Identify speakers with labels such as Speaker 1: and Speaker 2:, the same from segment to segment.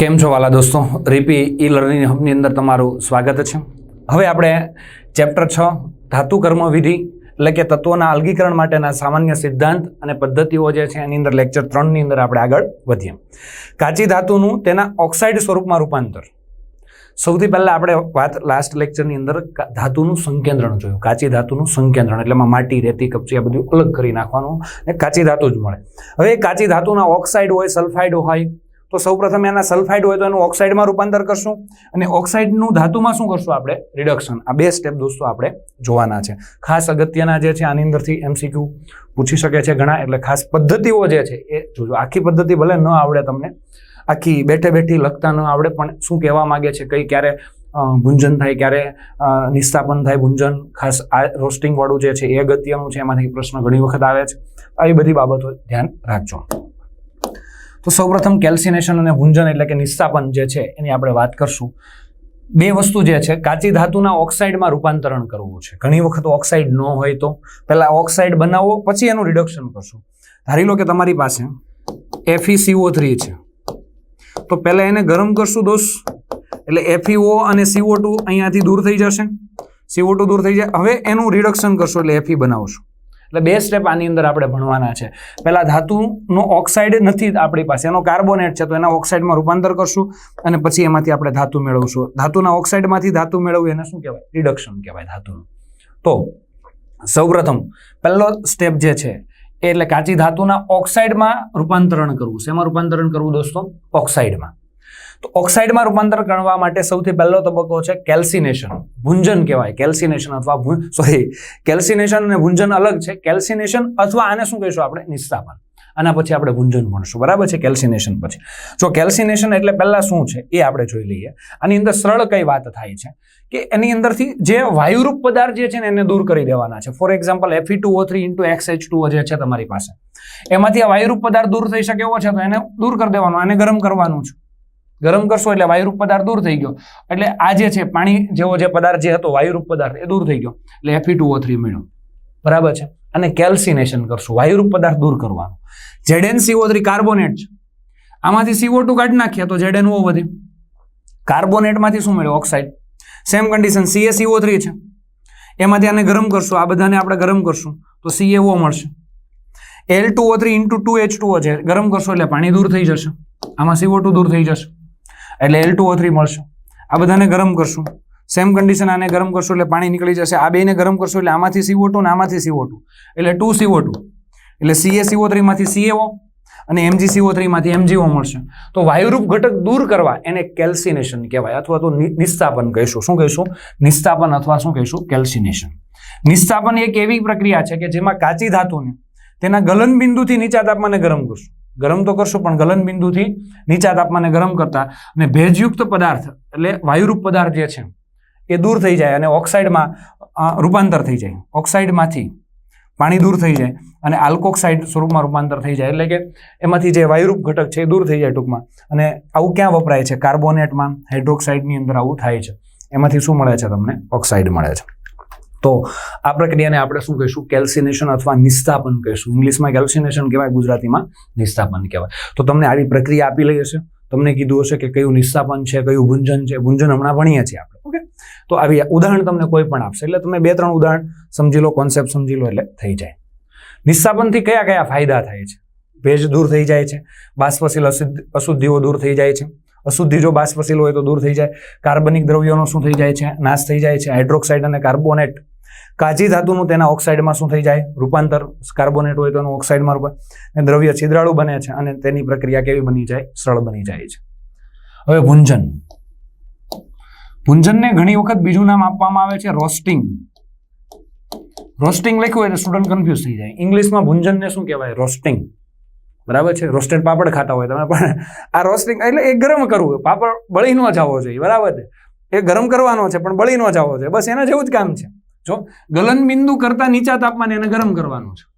Speaker 1: કેમ છો વાલા દોસ્તો? રીપી, ઈ લર્નિંગ હબની અંદર તમારું સ્વાગત છે. હવે આપણે ચેપ્ટર છ, ધાતુ કર્મ વિધિ, એટલે કે તત્વોના અલગીકરણ માટેના સામાન્ય સિદ્ધાંત અને પદ્ધતિઓ જે છે એની અંદર લેક્ચર ત્રણની અંદર આપણે આગળ વધીએ. કાચી ધાતુનું તેના ઓક્સાઇડ સ્વરૂપમાં રૂપાંતર. સૌથી પહેલાં આપણે વાત લાસ્ટ લેક્ચરની અંદર ધાતુનું સંકેન્દ્રણ જોયું. કાચી ધાતુનું સંકેન્દ્રણ, એટલે એમાં માટી, રેતી, કપચી આ બધું અલગ કરી નાખવાનું ને કાચી ધાતુ જ મળે. હવે કાચી ધાતુના ઓક્સાઇડ હોય સલ્ફાઇડ હોય તો સૌપ્રથમ એના સલ્ફાઇડ હોય તો એનું ઓક્સાઇડમાં રૂપાંતર કરશું અને ઓક્સાઇડનું ધાતુમાં શું કરશું આપણે? રિડક્શન આ બે સ્ટેપ દોસ્તો આપણે જોવાના છે. ખાસ અગત્યના જે છે આની અંદરથી એમસીક્યુ પૂછી શકે છે ઘણા, એટલે ખાસ પદ્ધતિઓ જે છે એ જોજો. આખી પદ્ધતિ ભલે ન આવડે તમને, આખી બેઠે બેઠી લખતા ન આવડે, પણ શું કહેવા માંગે છે, કઈ ક્યારે ગુંજન થાય, ક્યારે નિસ્થાપન થાય, ગુંજન, ખાસ આ રોસ્ટિંગવાળું જે છે એ અગત્યનું છે, એમાંથી પ્રશ્ન ઘણી વખત આવે છે. આવી બધી બાબતો ધ્યાન રાખજો. તો સૌપ્રથમ કેલ્સિનેશન અને ભુંજન એટલે કે નિસ્તાપન જે છે, એની આપણે વાત કરશું. બે વસ્તુ જે છે, કાચી ધાતુના ઓક્સાઇડમાં રૂપાંતરણ કરવું છે. ઘણી વખત ઓક્સાઇડ ન હોય તો. પહેલાં ઓક્સાઇડ બનાવો, પછી એનું રિડક્શન કરશું. ધારી લો કે તમારી પાસે FeCO3 થ્રી છે. તો પહેલાં એને ગરમ કરશું દોસ્ત એટલે FeO અને CO2 અહીંયાથી દૂર થઈ જશે. સીઓ ટુ દૂર થઈ જાય. હવે એનું રિડક્શન કરશો એટલે Fe બનાવશો. એટલે બે સ્ટેપ આની અંદર આપણે ભણવાના છે. પહેલા ધાતુનો ઓક્સાઇડ નથી આપણી પાસે, એનો કાર્બોનેટ છે, તો એના ઓક્સાઇડમાં રૂપાંતર કરશું અને પછી એમાંથી આપણે ધાતુ મેળવશું. ધાતુના ઓક્સાઇડમાંથી ધાતુ મેળવવું એને શું કહેવાય? રિડક્શન કહેવાય ધાતુનું. તો સૌપ્રથમ, પહેલો સ્ટેપ જે છે એટલે કાચી ધાતુના ઓક્સાઇડમાં રૂપાંતરણ કરવું શેમાં રૂપાંતરણ કરવું દોસ્તો? ઓક્સાઇડમાં તો ઓક્સાઇડમાં રૂપાંતર કરવા માટે સૌથી પહેલો તબક્કો છે કેલ્સિનેશન. ભુંજન કહેવાય. કેલ્સિનેશન અથવા સોરી કેલ્સિનેશન અને ભુંજન અલગ છે. કેલ્સિનેશન અથવા આને શું કહીશું આપણે? નિસ્તાપન આના પછી આપણે ભુંજન ભણશું. બરાબર છે? કેલ્સિનેશન પછી. જો કેલ્સિનેશન એટલે પહેલાં શું છે? એ આપણે જોઈ લઈએ. આની અંદર સરળ કઈ વાત થાય છે? કે એની અંદરથી જે વાયુરૂપ પદાર્થ જે છે ને એને દૂર કરી દેવાના છે. For example F E two O three into X H two જે છે તમારી પાસે. એમાંથી આ વાયુરૂપ પદાર્થ દૂર થઈ શકે એવો છે? તો એને દૂર કરી દેવાનો. એને ગરમ કરવાનું છે. ગરમ કરશો એટલે વાયુરૂપ પદાર્થ દૂર થઈ ગયો. એટલે આ જે છે, પાણી જેવો જે પદાર્થ જે હતો, વાયુરૂપ પદાર્થ, એ દૂર થઈ ગયો. એટલે એફી ટુ ઓ થ્રી મળ્યો બરાબર છે? અને કેલ્સિનેશન કરશું. વાયુરૂપ પદાર્થ દૂર કરવાનો. જેડેન સીઓ થ્રી કાર્બોનેટ છે. આમાંથી સીઓ ટુ કાઢી નાખીએ તો જેડેન ઓ વધે. કાર્બોનેટમાંથી શું મળ્યું? Oxide. Same condition C A C O three છે. એમાંથી આને ગરમ કરશું. આ બધાને આપણે ગરમ કરશું. તો સીએઓ મળશે. L two O three into two H two છે. ગરમ કરશો એટલે પાણી દૂર થઈ જશે. આમાં સીઓ ટુ દૂર થઈ જશે. એટલે એલ ટુ ઓ થ્રી મળશે. આ બધાને ગરમ કરશું. સેમ કન્ડિશન આને ગરમ કરશો એટલે પાણી નીકળી જશે. આ બેને ગરમ કરશો એટલે આમાંથી સીઓ ટુ ને આમાંથી સીઓ ટુ એટલે ટુ સીઓ ટુ એટલે સીએ સીઓ થ્રીમાંથી સીએઓ અને એમજી સીઓ થ્રીમાંથી એમજીઓ મળશે. તો વાયુરૂપ ઘટક દૂર કરવા એને કેલ્સિનેશન કહેવાય અથવા તો નિસ્થાપન કહીશું. શું કહીશું? નિસ્તાપન અથવા શું કહીશું? કેલ્સિનેશન નિસ્તાપન એક એવી પ્રક્રિયા છે કે જેમાં કાચી ધાતુને તેના ગલન બિંદુથી નીચા તાપમાને ગરમ કરશું. ગરમ તો કરશો, પણ ગલન બિંદુથી નીચા તાપમાને ગરમ કરતા અને ભેજયુક્ત પદાર્થ એટલે વાયુરૂપ પદાર્થ જે છે, એ દૂર થઈ જાય અને ઓક્સાઇડમાં રૂપાંતર થઈ જાય. ઓક્સાઇડમાંથી પાણી દૂર થઈ જાય અને આલ્કોક્સાઇડ સ્વરૂપમાં રૂપાંતર થઈ જાય. એટલે કે એમાંથી જે વાયુરૂપ ઘટક છે એ દૂર થઈ જાય ટૂંકમાં. અને આવું ક્યાં વપરાય છે? કાર્બોનેટમાં, હાઇડ્રોક્સાઇડની અંદર આવું થાય છે. એમાંથી શું મળે છે તમને? ઓક્સાઇડ મળે છે. તો આ પ્રક્રિયાને આપણે શું કહીશું? કેલ્સિનેશન અથવા નિસ્થાપન કહીશું. ઇંગ્લિશમાં કેલ્સિનેશન કહેવાય, ગુજરાતીમાં નિસ્તાપન કહેવાય. તો તમને આવી પ્રક્રિયા આપી લઈ હશે. તમને કીધું હશે કે કયું નિસ્થાપન છે, કયું ભુંજન છે. ભુંજન હમણાં ભણીએ છીએ આપણે, ઓકે? તો આવી ઉદાહરણ તમને કોઈ પણ આપશે. એટલે તમે બે ત્રણ ઉદાહરણ સમજી લો કોન્સેપ્ટ સમજી લો એટલે થઈ જાય. નિસ્થાપનથી કયા કયા ફાયદા થાય છે? ભેજ દૂર થઈ જાય છે. બાષ્પશીલ અશુદ્ધ, અશુદ્ધિઓ દૂર થઈ જાય છે. અશુદ્ધિ જો બાષ્પશીલ હોય તો દૂર થઈ જાય. કાર્બનિક દ્રવ્યોનો શું થઈ જાય છે? નાશ થઈ જાય છે. હાઇડ્રોક્સાઇડ અને કાર્બોનેટ કાચી ધાતુનું તેના ઓક્સાઇડમાં શું થઈ જાય? રૂપાંતર, કાર્બોનેટ હોય તો એનું ઓક્સાઇડમાં રૂપાંતર દ્રવ્ય છિદ્રાળુ બને છે અને તેની પ્રક્રિયા કેવી બની જાય? સરળ બની જાય છે. હવે ભુંજન ભૂંજનને ઘણી વખત બીજું નામ આપવામાં આવે છે રોસ્ટિંગ. રોસ્ટિંગ લખ્યું તો સ્ટુડન્ટ કન્ફ્યુઝ થઈ જાય. ઇંગ્લિશમાં ભુંજનને શું કહેવાય? રોસ્ટિંગ. બરાબર છે? રોસ્ટેડ પાપડ ખાતા હોય તમે પણ આ રોસ્ટિંગ, એટલે એ ગરમ કરવું પાપડ બળી ન જવો જોઈએ. બરાબર છે? એ ગરમ કરવાનો છે, પણ બળી ન જવો જોઈએ. બસ એના જેવું જ કામ છે. જો ગલન બિંદુ કરતા નીચા તાપમાને એને ગરમ કરવાનું છે.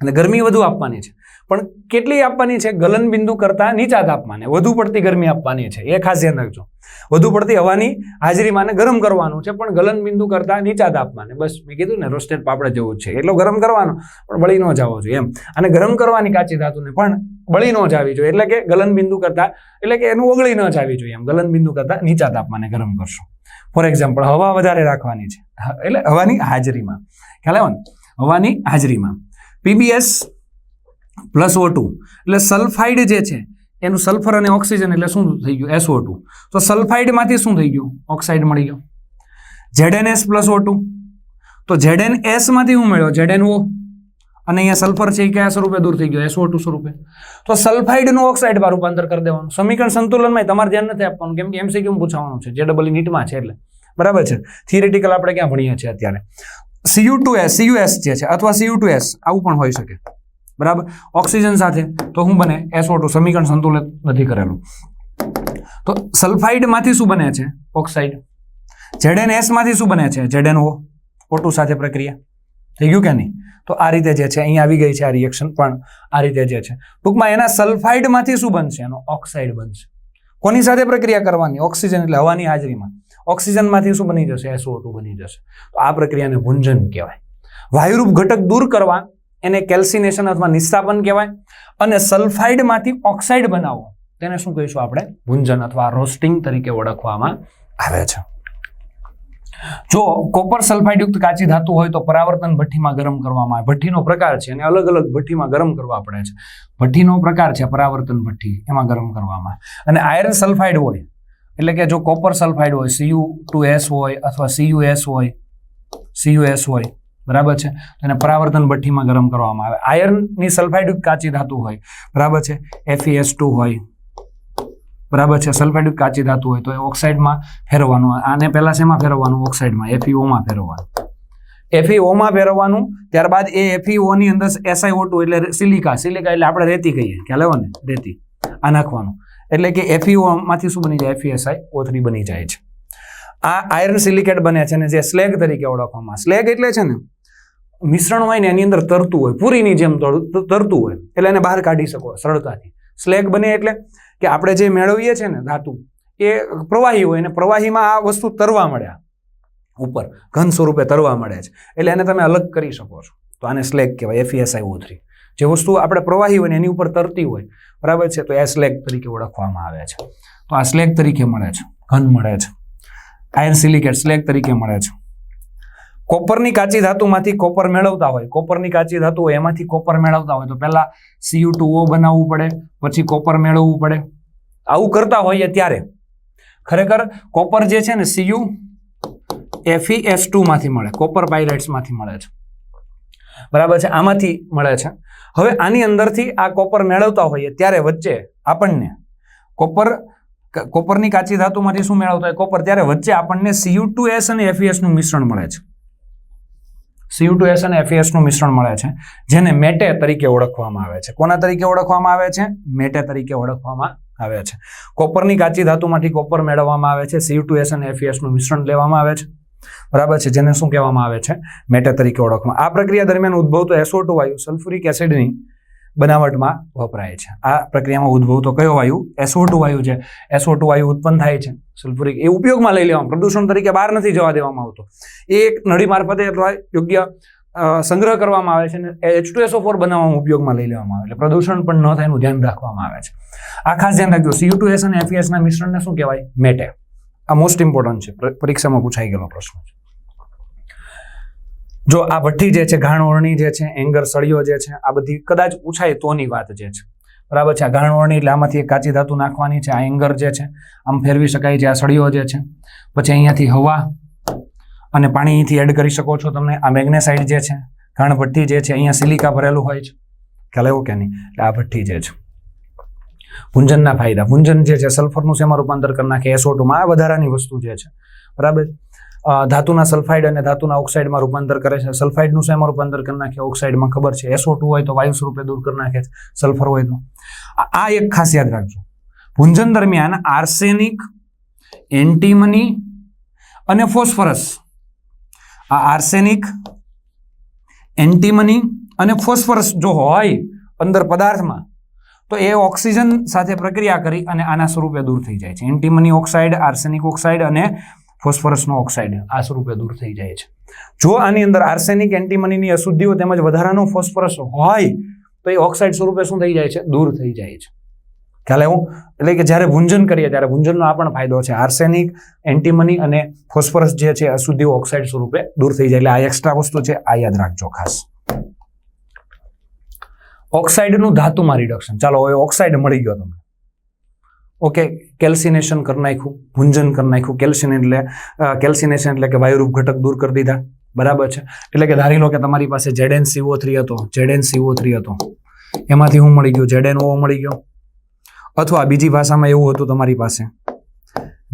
Speaker 1: અને ગરમી વધુ આપવાની છે. પણ કેટલી આપવાની છે? ગલન બિંદુ કરતા નીચા તાપમાને. વધુ પડતી ગરમી આપવાની છે. એ ખાસ ધ્યાન રાખજો. વધુ પડતી હવાની હાજરીમાં ગરમ કરવાનું છે, પણ ગલન બિંદુ કરતા નીચા તાપમાને. બસ મેં કીધું ને, રોસ્ટેડ પાપડ જેવું જ છે. એટલો ગરમ કરવાનો, પણ બળી ન જવો જોઈએ એમ. અને ગરમ કરવાની કાચી ધાતુને પણ બળી ન જવી જોઈએ. એટલે કે ગલન બિંદુ કરતા, એટલે કે એનું ઓગળી ન જવી જોઈએ એમ. ગલન બિંદુ કરતા નીચા તાપમાને ગરમ કરશું. ફોર એક્ઝામ્પલ હવા વધારે રાખવાની છે. એટલે હવાની હાજરીમાં. ખ્યાલ આવ્યો ને? હવાની હાજરીમાં. P B S plus O two એટલે સલ્ફાઇડ જે છે, એનું સલ્ફર અને ઓક્સિજન એટલે શું થઈ ગયું? એસઓ ટુ તો સલ્ફાઇડમાંથી શું થઈ ગયું? ઓક્સાઇડ મળી ગયો. Z N S plus O two તો ઝેડએન એસમાંથી હું મળ્યો? ઝેડએન ઓ અને અહીંયા સલ્ફર છે એ કયા સ્વરૂપે દૂર થઈ ગયો? એસઓ ટુ સ્વરૂપે. તો સલ્ફાઇડનું ઓક્સાઇડમાં રૂપાંતર કરી દેવાનું. સમીકરણ સંતુલનમાં તમારે ધ્યાન નથી આપવાનું, કેમ કે એમસીક્યુ પૂછવાનું છે, જે ડબલ નીટમાં છે એટલે. બરાબર છે? થિયરેટિકલ આપણે ક્યાં ભણીએ છીએ અત્યારે? C U two S C U S જે છે, અથવા સીયુ ટુ એસ આવું પણ હોઈ શકે. બરાબર? ઓક્સિજન સાથે. તો શું બને? એસઓ ટુ સમીકરણ સંતુલિત નથી કરેલું. તો સલ્ફાઇડમાંથી શું બને છે? ઓક્સાઇડ ઝેડએન એસમાંથી શું બને છે? ઝેડએન ઓ ઓટુ સાથે પ્રક્રિયા. થઈ ગયું કે નહીં? તો આ રીતે જે છે અહીંયા આવી ગઈ છે આ રિએક્શન પણ આ રીતે જે છે. ટૂંકમાં એના સલ્ફાઇડમાંથી શું બનશે? એનો ઓક્સાઇડ બનશે. કોની સાથે પ્રક્રિયા કરવાની? ઓક્સિજન એટલે હવાની હાજરીમાં. ઓક્સિજનમાંથી શું બની જશે? એસઓ ટુ બની જશે. તો આ પ્રક્રિયાને ભુંજન કહેવાય. વાયુરૂપ ઘટક દૂર કરવા, એને કેલ્સિનેશન અથવા નિસ્તાપન કહેવાય અને સલ્ફાઇડમાંથી ઓક્સાઇડ બનાવવો તેને શું કહીશું આપણે? ભુંજન અથવા રોસ્ટિંગ તરીકે ઓળખવામાં આવે છે. જો કોપર સલ્ફાઇડ યુક્ત કાચી ધાતુ હોય તો પરાવર્તન ભઠ્ઠીમાં ગરમ કરવામાં આવે. ભઠ્ઠીનો પ્રકાર છે અને અલગ અલગ ભઠ્ઠીમાં ગરમ કરવા પડે છે. ભઠ્ઠીનો પ્રકાર છે પરાવર્તન ભઠ્ઠી, એમાં ગરમ કરવામાં આવે. અને આયર્ન સલ્ફાઇડ હોય, એટલે કે જો કોપર સલ્ફાઇડ હોય સીયુ ટુ એસ હોય અથવા સીયુ એસ હોય સીયુ એસ હોય, બરાબર છે? એને પરાવર્તન ભઠ્ઠીમાં ગરમ કરવામાં આવે. આયર્નની સલ્ફાઇડયુક્ત કાચી ધાતુ હોય, બરાબર છે? એફઈએસ ટુ હોય બરાબર છે સલ્ફેટ કાચી ધાતુ હોય તો એ ઓક્સાઇડમાં ફેરવવાનું, આને પહેલાં શેમાં ફેરવવાનું? ઓક્સાઇડમાં એફઈઓમાં ફેરવવાનું. એફઈઓમાં ફેરવવાનું, ત્યારબાદ એ એફઈઓની અંદર એસઆઈ SiO2 એટલે સિલિકા સિલિકા એટલે આપણે રેતી કહીએ, ખ્યાલ આવ્યો ને? રેતી. આ નાખવાનું. એટલે કે એફઈઓમાંથી શું બની જાય? FeSiO3 બની જાય છે. આ આયર્ન સિલિકેટ બને છે ને જે સ્લેગ તરીકે ઓળખવામાં. સ્લેગ એટલે છે ને, મિશ્રણ હોય ને એની અંદર તરતું હોય, પૂરીની જેમ તર- તરતું હોય, એટલે એને બહાર કાઢી શકો, સરળતાથી. સ્લેગ બને એટલે કે આપણે જે મેળવીએ છીએ ને ધાતુ, એ પ્રવાહી હોય અને પ્રવાહીમાં આ વસ્તુ તરવા મળ્યા ઉપર, ઘન સ્વરૂપે તરવા મળે છે. એટલે એને તમે અલગ કરી શકો છો. તો આને સ્લેગ કહેવાય એફઈએસઆઈઓ થ્રી જે વસ્તુ આપણે પ્રવાહી હોય ને એની ઉપર તરતી હોય, બરાબર છે? તો એ સ્લેગ તરીકે ઓળખવામાં આવે છે. તો આ સ્લેગ તરીકે મળે છે, ઘન મળે છે. આયર્ન સિલિકેટ સ્લેગ તરીકે મળે છે. કોપરની કાચી ધાતુમાંથી કોપર મેળવતા હોય. કોપરની કાચી ધાતુ એમાંથી કોપર મેળવતા હોય તો પહેલા સીયુ ટુ ઓ બનાવવું પડે, પછી કોપર મેળવવું પડે. આવું કરતા હોઈએ ત્યારે. ખરેખર કોપર જે છે ને સીયુ એફઈએસ ટુમાંથી મળે, કોપર પાયરાઇટ્સમાંથી મળે છે. બરાબર છે? આમાંથી મળે છે. હવે આની અંદરથી આ કોપર મેળવતા હોઈએ ત્યારે વચ્ચે આપણને કોપર કોપરની કાચી ધાતુમાંથી શું મેળવતા હોય? કોપર. ત્યારે વચ્ચે આપણને સીયુ ટુ એસ અને એફઈએસનું મિશ્રણ મળે છે. સીયુ ટુ એસ અને એફઈએસનું મિશ્રણ મળે છે, જેને મેટે તરીકે ઓળખવામાં આવે છે. કોના તરીકે ઓળખવામાં આવે છે? મેટે તરીકે ઓળખવામાં આવે છે. કોપરની કાચી ધાતુમાંથી કોપર મેળવવામાં આવે છે સીયુ ટુ એસ અને એફઈએસનું મિશ્રણ લેવામાં આવે છે. બરાબર છે, જેને શું કહેવામાં આવે છે? મેટે તરીકે ઓળખવામાં. આ પ્રક્રિયા દરમિયાન ઉદ્ભવતો એસઓ ટુ વાયુ, સલ્ફ્યુરિક એસિડની બનાવટમાં વપરાય છે. આ પ્રક્રિયામાં ઉદ્ભવતો કયો વાયુ? એસઓ ટુ વાયુ છે. એસઓ ટુ વાયુ ઉત્પન્ન થાય છે. સલ્ફ્યુરિક એ ઉપયોગમાં લઈ લેવામાં પ્રદૂષણ તરીકે બહાર નથી જવા દેવામાં આવતો. એ એક નળી મારફતે યોગ્ય સંગ્રહ કરવામાં આવે છે અને એચ ટુ એસઓ ફોર બનાવવામાં ઉપયોગમાં લઈ લેવામાં આવે. એટલે પ્રદૂષણ પણ ન થાય એનું ધ્યાન રાખવામાં આવે છે. આ ખાસ ધ્યાન રાખજો. સીયુ ટુ એસ અને એફીએસના મિશ્રણને શું કહેવાય? મેટે. આ મોસ્ટ ઇમ્પોર્ટન્ટ છે. પરીક્ષામાં પૂછાઈ ગયેલો પ્રશ્ન છે. જો આ ભઠ્ઠી જે છે ઘાણ જે છે, એંગર સળિયો જે છે, આ બધી કદાચ પૂછાય તોની વાત જે છે. બરાબર છે, આ ઘાણ ઓરણી એટલે આમાંથી એક કાચી ધાતુ નાખવાની છે, આ એંગર જે છે, આમ ફેરવી શકાય છે, આ સળિયો જે છે. પછી અહીંયાથી હવા અને પાણી અહીંથી એડ કરી શકો છો તમે. આ મેગ્નેસાઇડ જે છે, ઘાણ ભઠ્ઠી જે છે, અહીંયા સિલિકા ભરેલું હોય છે. ખ્યાલ એવું કે નહીં? એટલે આ ભઠ્ઠી જે છે. ભુંજનના ફાયદા. ભૂંજન જે છે સલ્ફરનું શેમાં રૂપાંતર કરી નાખે? એસો ટુમાં આ વધારાની વસ્તુ જે છે. બરાબર? ધાતુના સલ્ફાઇડ અને ધાતુના ઓક્સાઇડમાં રૂપાંતર કરે છે. સલ્ફાઇડનું શેમાં રૂપાંતર કરી નાખે? ઓક્સાઇડમાં ખબર છે. એસો ટુ હોય તો વાયુ સ્વરૂપે દૂર કરી નાખે છે. સલ્ફર હોય તો. આ- એક ખાસ યાદ રાખજો. ભુંજન દરમિયાન આર્સેનિક, એન્ટીમની અને ફોસ્ફરસ. આ આર્સેનિક, એન્ટીમની અને ફોસ્ફરસ જો હોય અંદર પદાર્થમાં, તો એ ઓક્સિજન સાથે પ્રક્રિયા કરી અને આના સ્વરૂપે દૂર થઈ જાય છે. એન્ટીમની ઓક્સાઇડ, આર્સેનિક ઓક્સાઇડ અને ફોસ્ફરસનો ઓક્સાઇડ આ સ્વરૂપે દૂર થઈ જાય છે. જો આની અંદર આર્સેનિક એન્ટીમનીની અશુદ્ધિઓ તેમજ વધારાનો ફોસ્ફરસ હોય, તો એ ઓક્સાઇડ સ્વરૂપે શું થઈ જાય છે? દૂર થઈ જાય છે. ખ્યાલ એવું એટલે કે જ્યારે ભૂંજન કરીએ ત્યારે ભૂંજનનો આ પણ ફાયદો છે. આર્સેનિક એન્ટીમની અને ફોસ્ફરસ જે છે અશુદ્ધિઓ ઓક્સાઇડ સ્વરૂપે દૂર થઈ જાય. એટલે આ એક્સ્ટ્રા વસ્તુ છે, આ યાદ રાખજો ખાસ. ઓક્સાઇડનું ધાતુમાં રિડક્શન ચાલો, હવે ઓક્સાઇડ મળી ગયો તમને. ઓકે, કેલ્સિનેશન કરી નાખ્યું, ભૂંજન કરી નાખ્યું. કેલ્સિન એટલે કેલ્સિનેશન એટલે કે વાયુરૂપ ઘટક દૂર કરી દીધા. બરાબર છે? એટલે કે ધારી લો કે તમારી પાસે જેડેન સીઓ થ્રી હતો જેડેન સીઓ થ્રી હતો. એમાંથી હું મળી ગયો? જેડેન ઓ મળી ગયો. અથવા બીજી ભાષામાં એવું હતું તમારી પાસે.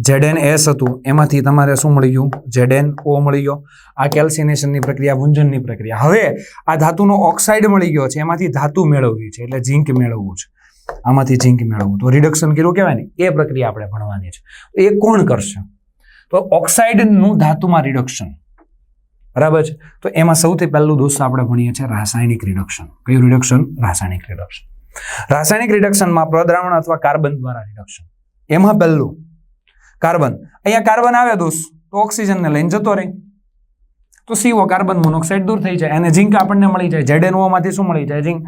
Speaker 1: જેડેન એસ હતું, એમાંથી તમારે શું મળી ગયું? જેડેન ઓ મળી ગયો. આ કેલ્સિનેશનની પ્રક્રિયા, ભૂંજનની પ્રક્રિયા. હવે આ ધાતુનો ઓક્સાઇડ મળી ગયો છે, એમાંથી ધાતુ મેળવવી છે, એટલે ઝીંક મેળવવું છે. આમાંથી ઝીંક મેળવવું. તો રિડક્શન કર્યું કહેવાય ને? એ પ્રક્રિયા આપણે ભણવાની છે. એ કોણ કરશે? તો ઓક્સાઇડનું ધાતુમાં રિડક્શન બરાબર છે? તો એમાં સૌથી પહેલું દોષ આપણે ભણીએ છીએ રાસાયણિક રિડક્શન કયું રિડક્શન રાસાયણિક રિડક્શન રાસાયણિક રિડક્શનમાં પ્રદ્રાવણ અથવા કાર્બન દ્વારા રિડક્શન એમાં પહેલું, કાર્બન. અહીંયા કાર્બન આવે દોષ. તો ઓક્સિજનને લઈને જતો રહે. તો સીઓ કાર્બન મોનોક્સાઇડ દૂર થઈ જાય. અને ઝીંક આપણને મળી જાય. ZnO માંથી શું મળી જાય? ઝીંક.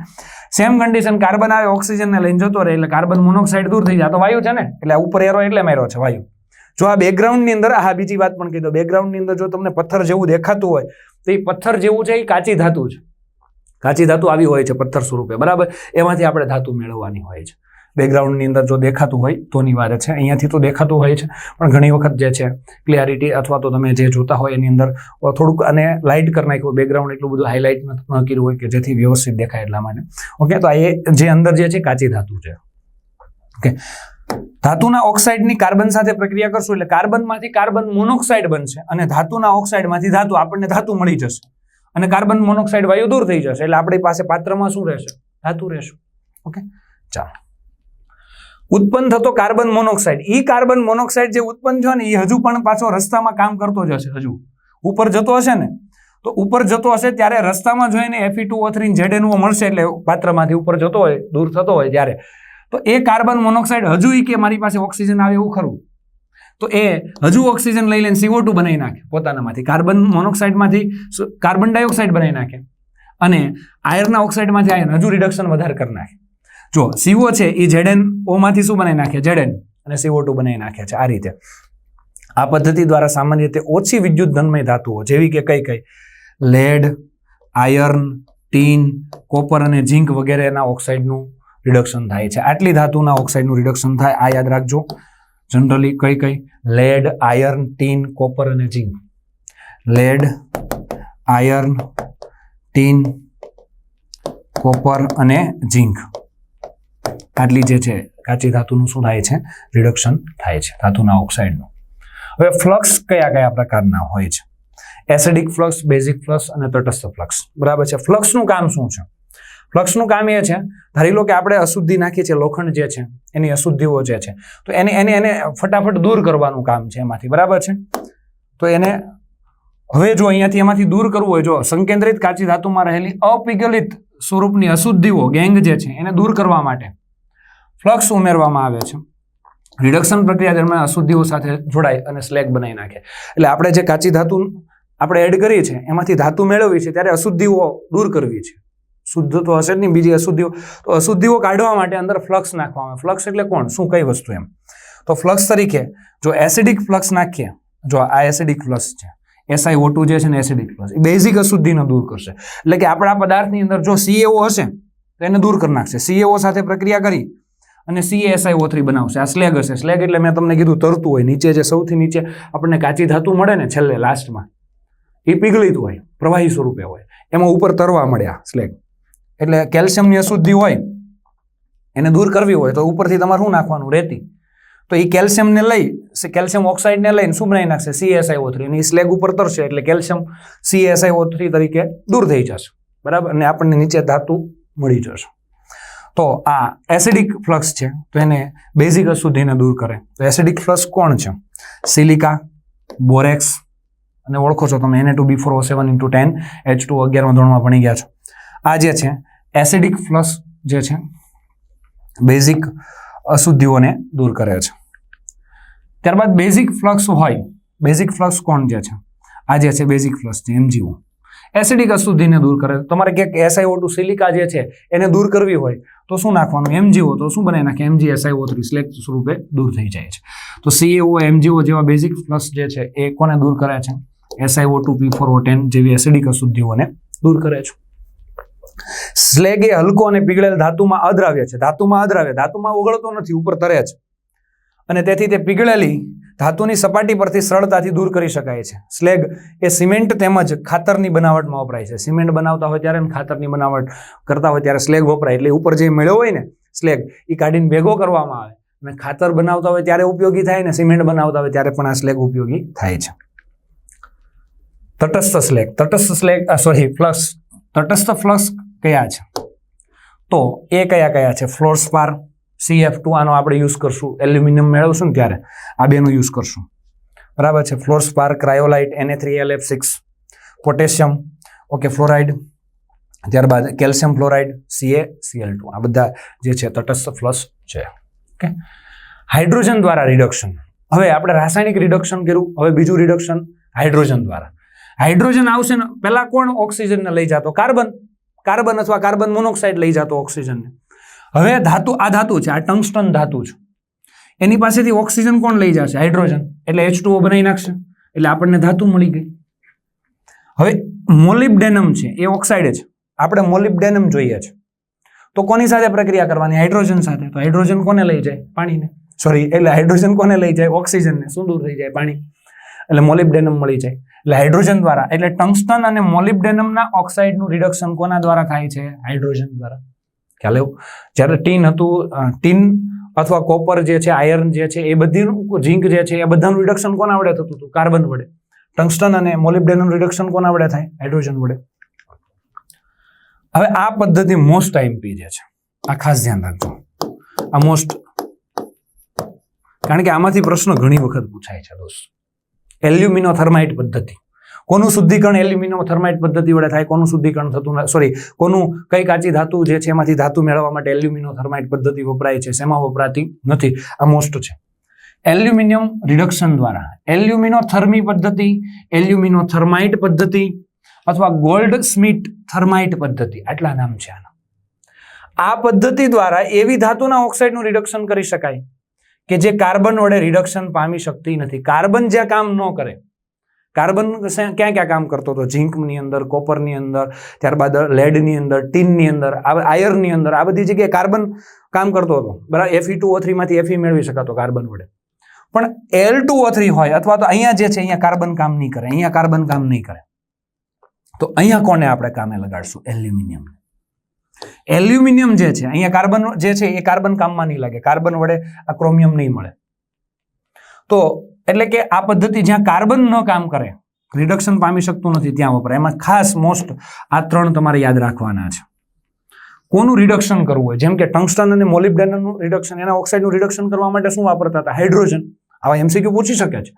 Speaker 1: સેમ કન્ડિશન કાર્બન આવે ઓક્સિજનને લઈને જતો રહે, એટલે કાર્બન મોનોક્સાઇડ દૂર થઈ જાય. તો વાયુ છે ને? એટલે ઉપર એરો એટલે માર્યો છે, વાયુ. જો આ બેકગ્રાઉન્ડની અંદર આ બીજી વાત પણ કહી દો બેકગ્રાઉન્ડની અંદર જો તમને પથ્થર જેવું દેખાતું હોય, તો એ પથ્થર જેવું છે, એ કાચી ધાતુ છે. કાચી ધાતુ આવી હોય છે, પથ્થર સ્વરૂપે. બરાબર? એમાંથી આપણે ધાતુ મેળવવાની હોય છે. બેકગ્રાઉન્ડની અંદર જો દેખાતું હોય, તોની વાત છે. અહીંયાથી તો દેખાતું હોય છે, પણ ઘણી વખત જે છે ક્લિયરિટી અથવા તો તમે જે જોતા હોય એની અંદર થોડુંક અને લાઇટ કરી નાખ્યું બેકગ્રાઉન્ડ એટલું બધું હાઇલાઇટ ન કર્યું હોય કે જેથી વ્યવસ્થિત દેખાય એટલા માટે. ઓકે તો આ એ જે અંદર જે છે કાચી ધાતુ છે. ઓકે ધાતુના ઓક્સાઇડની કાર્બન સાથે પ્રક્રિયા કરશું, એટલે કાર્બનમાંથી કાર્બન મોનોક્સાઇડ બનશે અને ધાતુના ઓક્સાઇડમાંથી ધાતુ, આપણને ધાતુ મળી જશે. અને કાર્બન મોનોક્સાઇડ વાયુ દૂર થઈ જશે, એટલે આપણી પાસે પાત્રમાં શું રહેશે? ધાતુ રહેશે. ઓકે ચાલો. ઉત્પન્ન થતો કાર્બન મોનોક્સાઇડ. એ કાર્બન મોનોક્સાઇડ જે ઉત્પન્ન થયો ને એ હજુ પણ પાછો રસ્તામાં કામ કરતો જ હશે, હજુ. ઉપર જતો હશે ને, તો ઉપર જતો હશે ત્યારે રસ્તામાં જોઈને એફી ટુ ઓ થ્રી જેડેનઓ મળશે એટલે પાત્રમાંથી ઉપર જતો હોય, દૂર થતો હોય ત્યારે. તો એ કાર્બન મોનોક્સાઇડ હજુ એ કે મારી પાસે ઓક્સિજન આવે એવું ખરું? તો એ હજુ ઓક્સિજન લઈ લઈને સીઓ ટુ બનાવી નાખે પોતાનામાંથી. કાર્બન મોનોક્સાઇડમાંથી કાર્બન ડાયોક્સાઇડ બનાવી નાખે. અને આયર્નના ઓક્સાઇડમાંથી આયર્ન હજુ રિડક્શન વધારે કરી નાખે. જો સીઓ છે એ જેડેન ઓમાંથી શું બનાવી નાખે? જેડેન અને સીઓ ટુ બનાવી નાખે છે. આ રીતે. આ પદ્ધતિ દ્વારા સામાન્ય રીતે ઓછી વિદ્યુત ધનમય ધાતુઓ જેવી કે કઈ કઈ? લેડ આયર્ન ટીન કોપર અને ઝીંક વગેરેના ઓક્સાઇડનું રિડક્શન થાય છે. આટલી ધાતુના ઓક્સાઇડનું રિડક્શન થાય, આ યાદ રાખજો. જનરલી કઈ કઈ? લેડ આયર્ન ટીન કોપર અને zinc lead iron tin copper અને ઝીંક આટલી જે છે, કાચી ધાતુનું શું થાય છે રિડક્શન થાય છે, ધાતુના ઓક્સાઇડનું હવે ફ્લક્સ કયા કયા પ્રકારના હોય છે? એસિડિક ફ્લક્સ બેઝિક ફ્લક્સ અને તટસ્થ ફ્લક્સ બરાબર છે. ફ્લક્સનું કામ શું છે? ફ્લક્સનું કામ એ છે, ધારી લો કે આપણે અશુદ્ધિ નાખીએ છીએ, લોખંડ જે છે, એની અશુદ્ધિઓ જે છે, તો એને એને એને ફટાફટ દૂર કરવાનું કામ છે એમાંથી. બરાબર છે? તો એને હવે જો અહીંયાથી એમાંથી દૂર કરવું હોય, જો સંકેન્દ્રિત કાચી ધાતુમાં રહેલી અપિગલિત સ્વરૂપની અશુદ્ધિઓ, ગેંગ જે છે, એને દૂર કરવા માટે ફ્લક્સ ઉમેરવામાં આવે છે. રિડક્શન પ્રક્રિયા દરમિયાન અશુદ્ધિઓ સાથે જોડાય અને સ્લેગ બનાવી નાખે. એટલે આપણે જે કાચી ધાતુ આપણે એડ કરીએ છીએ, એમાંથી ધાતુ મેળવી છે ત્યારે અશુદ્ધિઓ દૂર કરવી છે. શુદ્ધ તો હશે જ નહીં, બીજી અશુદ્ધિઓ. તો અશુદ્ધિઓ કાઢવા માટે અંદર ફ્લક્સ નાખવામાં આવે. ફ્લક્સ એટલે કોણ? શું કઈ વસ્તુ એમ? તો ફ્લક્સ તરીકે જો એસિડિક ફ્લક્સ નાખીએ, જો આ એસિડિક ફ્લક્સ છે એસઆઈ ઓટુ જે છે ને એસિડિક ફ્લક્સ એ બેઝિક અશુદ્ધિને દૂર કરશે. એટલે કે આપણા પદાર્થની અંદર જો સીએઓ હશે, તો એને દૂર કરી નાખશે. સીએઓ સાથે પ્રક્રિયા કરી અને સીએસઆઈ ઓ થ્રી બનાવશે. આ સ્લેગ હશે. સ્લેગ એટલે મેં તમને કીધું તરતું હોય. નીચે જે સૌથી નીચે આપણને કાચી ધાતુ મળે ને છેલ્લે લાસ્ટમાં એ પીગળીતું હોય. પ્રવાહી સ્વરૂપે હોય. એમાં ઉપર તરવા મળ્યા સ્લેગ એટલે કેલ્શિયમની અશુદ્ધિ હોય, એને દૂર કરવી હોય, તો ઉપરથી તમારે શું નાખવાનું? રેતી. તો એ કેલ્શિયમને લઈ કેલ્શિયમ ઓક્સાઇડને લઈને શું બનાવી નાખશે? સીએસઆઈઓ થ્રી અને એ સ્લેગ ઉપર તરશે એટલે કેલ્શિયમ સીએસઆઈઓ થ્રી તરીકે દૂર થઈ જશે. બરાબર? અને આપણને નીચે ધાતુ મળી જશે. તો આ એસિડિક ફ્લક્સ છે, તો એને બેઝિક અશુદ્ધિને દૂર કરે. તો એસિડિક ફ્લક્સ કોણ છે? સિલિકા, બોરેક્સ, અને ઓળખો છો તમે એને two B four seven into ten H two અગિયારમાં ધોરણમાં ભણી ગયા છો. આ જે છે એસિડિક ફ્લક્સ જે છે બેઝિક અશુદ્ધિઓને દૂર કરે છે. ત્યારબાદ બેઝિક ફ્લક્સ હોય. બેઝિક ફ્લક્સ કોણ જે છે? આ જે છે બેઝિક ફ્લક્સ છે એમજીઓ એસિડિક અશુદ્ધિને દૂર કરે. તમારે ક્યાંક એસઆઈઓ ટુ સિલિકા જે છે એને દૂર કરવી હોય, તો શું નાખવાનું? એમજીઓ તો શું બનાવી નાખે? એમજી એસઆઈઓ થ્રી સ્લેક સ્વરૂપે દૂર થઈ જાય છે. તો સીએઓ એમજીઓ જેવા બેઝિક પ્લસ જે છે, એ કોને દૂર કરે છે? S I O two P four O ten જેવી એસિડિક અશુદ્ધિઓને દૂર કરે છે. સ્લેગ એ હલકો અને પીગળેલ ધાતુમાં અદ્રાવ્ય છે. ધાતુમાં અદ્રાવ્ય, ધાતુમાં ઓગળતો નથી, ઉપર તરે છે. અને તેથી તે પીગળેલી ધાતુની સપાટી પરથી સરળતાથી દૂર કરી શકાય છે. સ્લેગ એ સિમેન્ટ તેમજ ખાતરની બનાવટમાં વપરાય છે. સિમેન્ટ બનાવતા હોય ત્યારે ખાતરની બનાવટ કરતા હોય ત્યારે સ્લેગ વપરાય. એટલે ઉપર જે મેળ્યો હોય ને, સ્લેગ એ કાઢીને ભેગો કરવામાં આવે. અને ખાતર બનાવતા હોય ત્યારે ઉપયોગી થાય ને સિમેન્ટ બનાવતા હોય ત્યારે પણ આ સ્લેગ ઉપયોગી થાય છે. તટસ્થ સ્લેગ. તટસ્થ સ્લેગ સોરી ફ્લક્સ. તટસ્થ ફ્લક્સ કયા છે? તો એ કયા કયા છે? ફ્લોરસ્પાર સીએફ ટુ આનો આપણે યુઝ કરશું. એલ્યુમિનિયમ મેળવશું ને ત્યારે. આ બેનો યુઝ કરશું. બરાબર છે? ફ્લોરસ્પાર ક્રાયોલાઇટ એને three L F six potassium. Okay, fluoride. ત્યારબાદ calcium fluoride C A C L two આ બધા જે છે, તટસ્થ ફ્લસ છે. ઓકે? હાઇડ્રોજન દ્વારા રિડક્શન હવે આપણે રાસાયણિક રિડક્શન કર્યું. હવે બીજું રિડક્શન હાઇડ્રોજન દ્વારા. હાઇડ્રોજન આવશે ને, પહેલાં કોણ ઓક્સિજનને લઈ જતો? કાર્બન. કાર્બન અથવા કાર્બન મોનોક્સાઇડ લઈ જતો ઓક્સિજનને. હવે ધાતુ, આ ધાતુ છે, આ ટંગસ્ટન ધાતુ છે. એની પાસેથી ઓક્સિજન કોણ લઈ જશે? હાઇડ્રોજન. એટલે એચ ટુઓ બનાવી નાખશે. એટલે આપણને ધાતુ મળી ગઈ. હવે મોલિબ્ડેનમ છે, એ ઓક્સાઇડ છે. આપણે મોલિબ્ડેનમ જોઈએ છે. તો કોની સાથે પ્રક્રિયા કરવાની? હાઇડ્રોજન સાથે. તો હાઇડ્રોજન કોને લઈ જાય? પાણીને. સોરી એટલે હાઇડ્રોજન કોને લઈ જાય? ઓક્સિજનને. શું દૂર થઈ જાય? પાણી. એટલે મોલિબ્ડેનમ મળી જાય. એટલે હાઇડ્રોજન દ્વારા, એટલે ટંગસ્ટન અને મોલિબડેનમના ઓક્સાઇડનું રિડક્શન કોના દ્વારા થાય છે? હાઇડ્રોજન દ્વારા. ખ્યાલ એવું જ્યારે ટીન હતું ટીન અથવા કોપર જે છે, આયર્ન જે છે, એ બધીનું ઝીંક જે છે, એ બધાનું રિડક્શન કોના વડે થતું હતું? કાર્બન વડે. ટંગસ્ટન અને મોલિબ્ડેનનું રિડક્શન કોના વડે થાય? હાઇડ્રોજન વડે. હવે આ પદ્ધતિ મોસ્ટ આઈમ્પી જે છે, આ ખાસ ધ્યાન રાખજો. આ મોસ્ટ કારણ કે આમાંથી પ્રશ્ન ઘણી વખત પૂછાય છે દોસ્ત. એલ્યુમિનો થર્માઇટ પદ્ધતિ. કોનું શુદ્ધિકરણ એલ્યુમિનો થર્માઇટ પદ્ધતિ વડે થાય, કોનું શુદ્ધિકરણ થતું સોરી કોનું કઈ કાચી ધાતુ જે છે, એમાંથી ધાતુ મેળવવા માટે એલ્યુમિનો થર્માઇટ પદ્ધતિ વપરાય છે, શેમાં વપરાતી નથી. આ મોસ્ટ છે. એલ્યુમિનિયમ રિડક્શન દ્વારા એલ્યુમિનો થર્મી પદ્ધતિ એલ્યુમિનો થર્માઇટ પદ્ધતિ અથવા ગોલ્ડ સ્મિટ થર્માઇટ પદ્ધતિ, આટલા નામ છે આના. આ પદ્ધતિ દ્વારા એવી ધાતુના ઓક્સાઇડનું રિડક્શન કરી શકાય કે જે કાર્બન વડે રિડક્શન પામી શકતી નથી. કાર્બન જ્યાં કામ ન કરે કાર્બન ક્યાં ક્યાં કામ કરતો હતો? ઝીંકની અંદર, કોપરની અંદર, ત્યારબાદ લેડની અંદર, ટીનની અંદર આયરની અંદર, આ બધી જગ્યાએ કાર્બન કામ કરતો હતો. બરાબર? એફઈ ટુ ઓ થ્રીમાંથી એફઈ મેળવી શકાતો કાર્બન વડે. પણ એલ ટુ ઓ થ્રી હોય અથવા તો અહીંયા જે છે, અહીંયા કાર્બન કામ નહીં કરે, અહીંયા કાર્બન કામ નહીં કરે. તો અહીંયા કોને આપણે કામે લગાડશું? એલ્યુમિનિયમ એલ્યુમિનિયમ જે છે, અહીંયા કાર્બન જે છે, એ કાર્બન કામમાં નહીં લાગે. કાર્બન વડે આ ક્રોમિયમ નહીં મળે. તો એટલે કે આ પદ્ધતિ જ્યાં કાર્બન ન કામ કરે રિડક્શન પામી શકતું નથી ત્યાં વપરાય એમાં ખાસ મોસ્ટ આ ત્રણ તમારે યાદ રાખવાના છે. કોનું રિડક્શન કરવું હોય? જેમ કે ટંગસ્ટન અને મોલિબ્ડેનનું રિડક્શન એના ઓક્સાઇડનું રિડક્શન કરવા માટે શું વાપરતા હતા? હાઇડ્રોજન આવા એમસીક્યુ પૂછી શકે છે.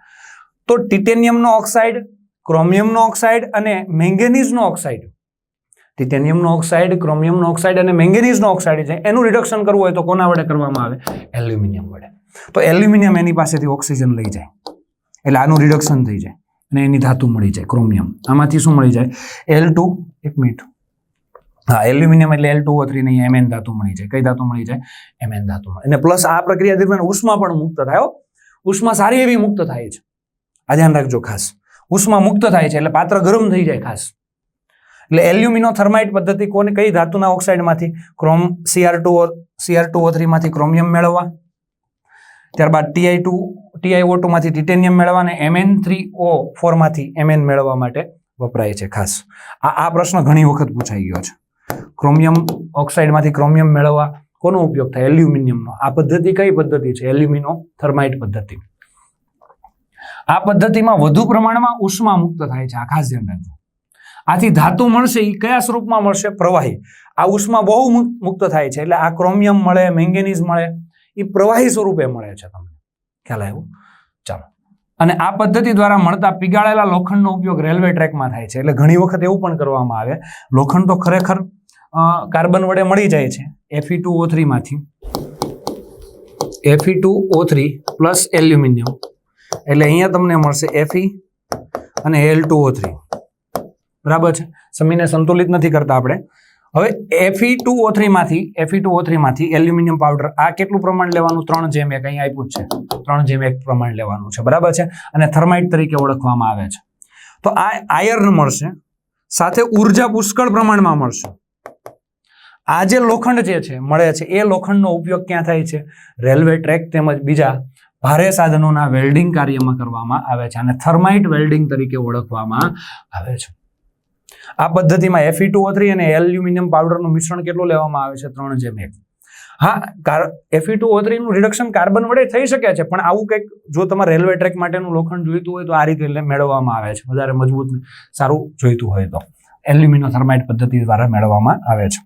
Speaker 1: તો ટિટેનિયમનો ઓક્સાઇડ ક્રોમિયમનો ઓક્સાઇડ અને મેંગેનીઝનો ઓક્સાઇડ ટિટેનિયમનો ઓક્સાઇડ ક્રોમિયમનો ઓક્સાઇડ અને મેંગેનીઝનો ઓક્સાઇડ છે. એનું રિડક્શન કરવું હોય તો કોના વડે કરવામાં આવે? એલ્યુમિનિયમ વડે. તો એલ્યુમિનિયમ એની પાસેથી ઓક્સિજન લઈ જાય. એટલે આનું રિડક્શન થઈ જાય અને એની ધાતુ મળી જાય ક્રોમિયમ આમાંથી શું મળી જાય? એલ ટુ એક મિનિટ. હા એલ્યુમિનિયમ એટલે એલ ટુ થ્રી નહીં એમએન ધાતુ મળી જાય. કઈ ધાતુ મળી જાય? એમએન ધાતુ અને પ્લસ આ પ્રક્રિયા દરમિયાન ઉષ્મા પણ મુક્ત થાય ઉષ્મા સારી એવી મુક્ત થાય છે. આ ધ્યાન રાખજો ખાસ. ઉષ્મા મુક્ત થાય છે, એટલે પાત્ર ગરમ થઈ જાય ખાસ. એટલે એલ્યુમિનો થર્માઇટ પદ્ધતિ કોને, કઈ ધાતુના ઓક્સાઇડમાંથી chrome C R two C R two થ્રીમાંથી chromium મેળવવા. ત્યારબાદ T I two T I O ટુમાંથી titanium મેળવવા અને એમએન થ્રી ઓ ફોરમાંથી એમએન મેળવવા માટે વપરાય છે. ખાસ આ આ પ્રશ્ન ઘણી વખત પૂછાઈ ગયો છે. ક્રોમિયમ ઓક્સાઇડમાંથી ક્રોમિયમ મેળવવા કોનો ઉપયોગ થાય? એલ્યુમિનિયમનો. આ પદ્ધતિ કઈ પદ્ધતિ છે? એલ્યુમિનો થર્માઇટ પદ્ધતિ. આ પદ્ધતિમાં વધુ પ્રમાણમાં ઉષ્મા મુક્ત થાય છે. આ ખાસ ધ્યાન રાખજો. આથી ધાતુ મળશે એ કયા સ્વરૂપમાં મળશે? પ્રવાહી. આ ઉષ્મા બહુ મુક્ત થાય છે. એટલે આ ક્રોમિયમ મળે, મેંગેનીઝ મળે એ પ્રવાહી સ્વરૂપે મળે છે તમને. ખ્યાલ આવ્યો? ચાલો. અને આ પદ્ધતિ દ્વારા મળતા પીગાળેલા લોખંડનો ઉપયોગ રેલવે ટ્રેકમાં થાય છે. એટલે ઘણી વખત એવું પણ કરવામાં આવે, લોખંડ તો ખરેખર કાર્બન વડે મળી જાય છે. F E two O થ્રીમાંથી F E two O three plus aluminium એટલે અહીંયા તમને મળશે એફી અને એલ ટુ ઓ થ્રી બરાબર છે? સમીને સંતુલિત નથી કરતા આપણે. હવે એફઈ ટુ ઓ થ્રીમાંથી એફઈ ટુ ઓ થ્રીમાંથી એલ્યુમિનિયમ પાવડર આ કેટલું પ્રમાણ લેવાનું? ત્રણ જેમ એક અહીં આપ્યું છે. ત્રણ જેમ એક પ્રમાણ લેવાનું છે. બરાબર છે? અને થર્માઇટ તરીકે ઓળખવામાં આવે છે. તો આ આયર્ન મળશે, સાથે ઊર્જા પુષ્કળ પ્રમાણમાં મળશે. આ જે લોખંડ જે છે, મળે છે, એ લોખંડનો ઉપયોગ ક્યાં થાય છે? રેલવે ટ્રેક તેમજ બીજા ભારે સાધનોના વેલ્ડિંગ કાર્યમાં કરવામાં આવે છે. અને થર્માઇટ વેલ્ડિંગ તરીકે ઓળખવામાં આવે છે. આ પદ્ધતિમાં એફઈ ટુ થ્રી અને એલ્યુમિનિયમ પાવડરનું મિશ્રણ કેટલું લેવામાં આવે છે? ત્રણ જેમ એક. હા એફઈ ટુ થ્રીનું રિડક્શન કાર્બન વડે થઈ શકે છે, પણ આવું કંઈક જો તમારે રેલવે ટ્રેક માટેનું લોખંડ જોઈતું હોય તો આ રીતે મેળવવામાં આવે છે. વધારે મજબૂત, સારું જોઈતું હોય તો. એલ્યુમિનો થર્માઇટ પદ્ધતિ દ્વારા મેળવવામાં આવે છે.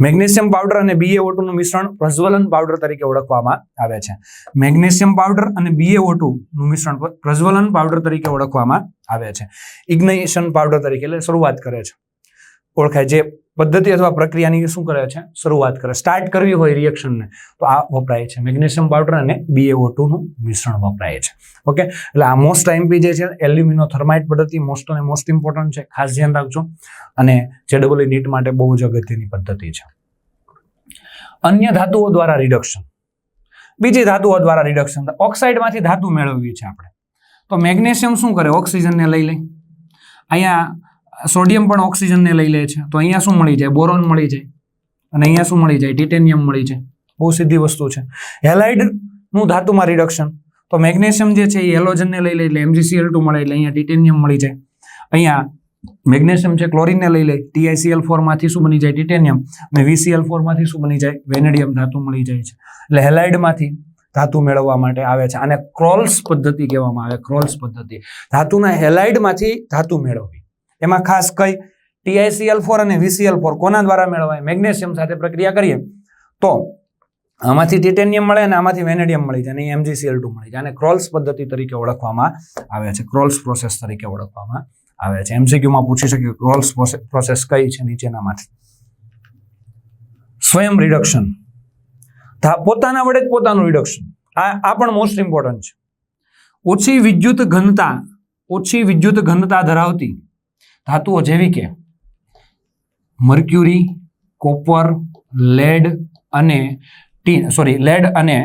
Speaker 1: મેગ્નેશિયમ પાવડર અને BaO2 નું મિશ્રણ પ્રજ્વલન પાવડર તરીકે ઓળખવામાં આવે છે. મેગ્નેશિયમ પાવડર અને BaO2 નું મિશ્રણ પ્રજ્વલન પાવડર તરીકે ઓળખવામાં આવે છે. ઇગ્નાઇશન પાવડર તરીકે એટલે શરૂઆત કરે છે. ઓળખાય. જે પદ્ધતિ અથવા પ્રક્રિયાની શું કરે છે? શરૂઆત કરે. સ્ટાર્ટ કરવી હોય રિએક્શનને તો આ વપરાય છે. મેગ્નેશિયમ પાવડર અને BaO2 નું મિશ્રણ વપરાય છે. ઓકે એટલે આ મોસ્ટ આઈમ્પી જે છે એલ્યુમિનો થર્માઇટ પદ્ધતિ મોસ્ટ અને મોસ્ટ ઇમ્પોર્ટન્ટ છે. ખાસ ધ્યાન રાખજો. અને જે ડબલ નીટ માટે બહુ જ અગત્યની પદ્ધતિ છે. અન્ય ધાતુઓ દ્વારા રિડક્શન બીજી ધાતુઓ દ્વારા રિડક્શન ઓક્સાઇડમાંથી ધાતુ મેળવવી છે આપણે. તો મેગ્નેશિયમ શું કરે? ઓક્સિજનને લઈ લે. અહીંયા સોડિયમ પણ ઓક્સિજનને લઈ લે છે. તો અહીંયા શું મળી જાય? બોરોન મળી જાય. અને અહીંયા શું મળી જાય? ટિટેનિયમ મળી જાય. બહુ સીધી વસ્તુ છે. હેલાઇડનું ધાતુમાં રિડક્શન તો મેગ્નેશિયમ જે છે એ હેલોજનને લઈ લે એટલે એમજીસીએલ ટુ મળે એટલે અહીંયા ટિટેનિયમ મળી જાય. અહીંયા મેગ્નેશિયમ છે, ક્લોરીનને લઈ લે. ટીઆઈસીએલ ફોરમાંથી શું બની જાય? ટિટેનિયમ. અને વીસીએલ ફોરમાંથી શું બની જાય? વેનેડિયમ ધાતુ મળી જાય છે. એટલે હેલાઇડમાંથી ધાતુ મેળવવા માટે આવે છે. આને ક્રોલ્સ પદ્ધતિ કહેવામાં આવે. ક્રોલ્સ પદ્ધતિ. ધાતુના હેલાઇડમાંથી ધાતુ મેળવવી. એમાં ખાસ કઈ T I C L four અને વીસીએલ ફોર કોના દ્વારા મેળવાય? મેગ્નેશિયમ સાથે પ્રક્રિયા કરીએ. તો આમાંથી ટિટેનિયમ મળે અને આમાંથી વેનેડિયમ મળી જાય અને એમજીસીએલ ટુ મળી જાય. અને ક્રોલ્સ પદ્ધતિ તરીકે ઓળખવામાં આવે છે. ક્રોલ્સ પ્રોસેસ તરીકે ઓળખવામાં આવે છે. એમસીક્યુમાં પૂછી શકે ક્રોલ્સ પ્રોસેસ કઈ છે નીચેનામાંથી? સ્વયં રિડક્શન પોતાના વડે જ પોતાનું રિડક્શન આ આ પણ મોસ્ટ ઇમ્પોર્ટન્ટ છે. ઓછી વિદ્યુત ઘનતા ઓછી વિદ્યુત ઘનતા ધરાવતી ધાતુઓ જેવી કે મર્ક્યુરી, કોપર, લેડ અને ટી, સોરી, લેડ અને